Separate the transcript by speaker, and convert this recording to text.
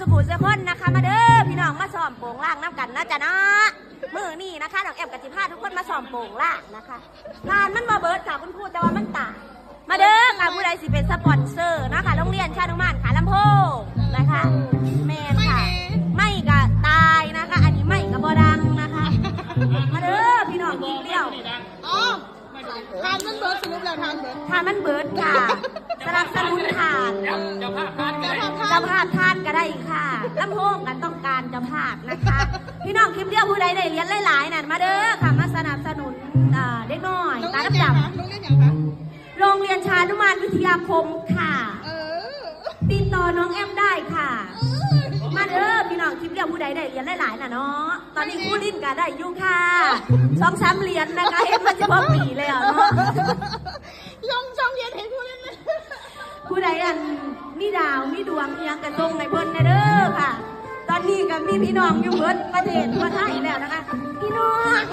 Speaker 1: สุขุสุคนนะคะ มาเด้อพี่น้องมาซ้อมโป่งล่างน้ำกันนะจ๊ะเนาะมือนี่นะคะน้องแอมกับจิพาทุกคนมาซ้อมโป่งล่างนะคะงานมันมาเบิร์ดค่ะคุณครูแต่ว่ามันตายมาเด้อค่ะผู้ใดสิเป็นสปอนเซอร์นะคะโรงเรียนชานุมานขาลำโพงนะคะแมนค่ะ ไม่กะตายนะคะ อันนี้ไม่กะบอดังนะคะ มาเด้อพี่น้องกินเลี้ยว
Speaker 2: อ๋อทานมันเบิร์ดสรุปแล้วทานเบิร์ด
Speaker 1: ทานมันเบิร์ดค่ะสนับสนุนทาน
Speaker 2: เจ้าภาพทาน
Speaker 1: เจ้าภาพทานก็ได้ค่ะลำโพงกันต้องการเจ้าภาพนะคะ พี่น้องคลิปเดียวผู้ใดได้เรียนหลายๆนั่นมาเด้อค่ะมาสนับสนุนอ่าเด็กน้อย
Speaker 2: โรง
Speaker 1: ตา
Speaker 2: เรียน
Speaker 1: ดำ
Speaker 2: ยัง
Speaker 1: ด
Speaker 2: คะโรงเรียนยังคะำ
Speaker 1: โรงเรียนชานุมานวิทยาคมค่ะ
Speaker 2: เออ
Speaker 1: ติดต่อน้องแอมได้ค่ะมาเด้อพี่น้องคลิปเดียวผู้ใดได้เหรียญหลายๆน่ะเนาะตอนนี้คู่ลิ้นก็ได้อยู่ค่ะสองสามเหรียญนะคะเห็นมันจะพอปีแล้วเนาะ วมีดวงอิหยังกันตรงในเพิ่นนะเด้อค่ะ ตอนนี้ก็มีพี่น้องอยู่เบิดประเทศทั่วไทยแล้วนะคะ พี่น้อง